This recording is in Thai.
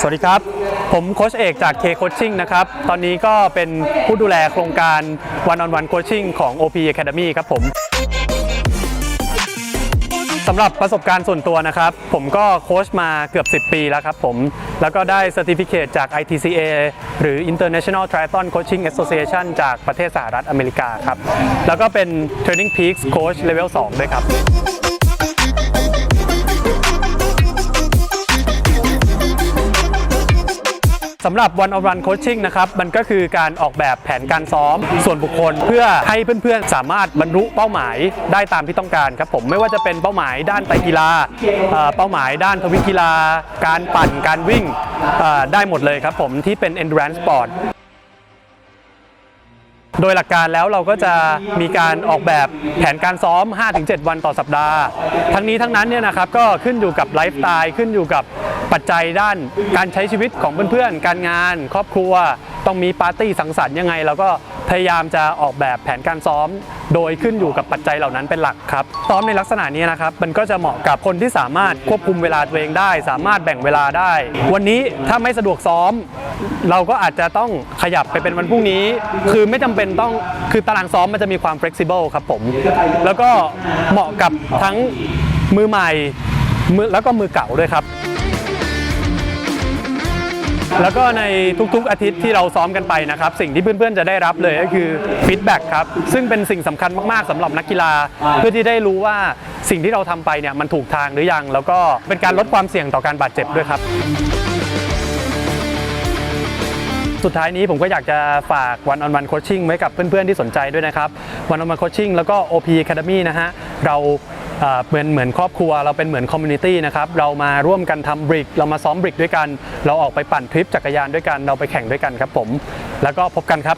สวัสดีครับ ผมโคชเอกจาก K Coaching นะครับ ตอนนี้ก็เป็นผู้ดูแลโครงการ One on One Coaching ของ OP Academy ครับผมสำหรับประสบการณ์ส่วนตัวนะครับ ผมก็โค้ชมาเกือบ 10 ปีแล้วครับผม แล้วก็ได้ Certificate จาก ITCA หรือ International Triathlon Coaching Association จากประเทศสหรัฐอเมริกาครับ แล้วก็เป็น Training Peaks Coach Level 2 ด้วยครับ สำหรับ One on One Coaching นะครับ มันก็คือการออกแบบแผนการซ้อม ส่วนบุคคลเพื่อให้เพื่อนๆ สามารถบรรลุเป้าหมายได้ตามที่ต้องการครับผมไม่ว่าจะเป็นเป้าหมายด้านไตกีฬาเป้าหมายด้านทวิกีฬา การปั่นการวิ่งได้หมดเลยครับผมที่เป็น endurance sport โดยหลักการแล้วเราก็จะมีการออกแบบแผนการซ้อม 5-7 วันต่อสัปดาห์ ทั้งนี้ทั้งนั้นเนี่ยนะครับก็ขึ้นอยู่กับไลฟ์สไตล์ขึ้นอยู่กับปัจจัยด้านการใช้ชีวิตของเพื่อนๆ การงาน ครอบครัว ต้องมีปาร์ตี้สังสรรค์ยังไงเราก็ พยายามจะออกแบบแผนการซ้อม โดยขึ้นอยู่กับปัจจัยเหล่านั้นเป็นหลักครับซ้อมในลักษณะนี้นะครับมันก็จะเหมาะกับคนที่สามารถควบคุมเวลาตัวเองได้ สามารถแบ่งเวลาได้ วันนี้ถ้าไม่สะดวกซ้อม เราก็อาจจะต้องขยับไปเป็นวันพรุ่งนี้ คือไม่จำเป็นต้องคือตารางซ้อมมันจะมีความ flexible ครับผม แล้วก็เหมาะกับทั้งมือใหม่มือแล้วก็มือเก่าด้วยครับ แล้วก็ในทุกๆอาทิตย์ที่เราซ้อมกันไปนะครับ สิ่งที่เพื่อนๆจะได้รับเลยก็คือฟีดแบ็กครับ ซึ่งเป็นสิ่งสำคัญมากๆสำหรับนักกีฬา เพื่อที่ได้รู้ว่าสิ่งที่เราทำไปเนี่ยมันถูกทางหรือยัง แล้วก็เป็นการลดความเสี่ยงต่อการบาดเจ็บด้วยครับสุดท้ายนี้ผมก็อยากจะฝาก One on One Coaching ไว้กับเพื่อนๆที่สนใจด้วยนะครับ One on One Coaching แล้วก็ OP Academy นะฮะเรา เอ่อเหมือนเหมือนครอบครัวเราเป็นเหมือนคอมมูนิตี้นะครับเรามาร่วมกันทำบริก เรามาซ้อมบริกด้วยกัน เราออกไปปั่นทริปจักรยานด้วยกันเราไปแข่งด้วยกันครับผม แล้วก็พบกันครับ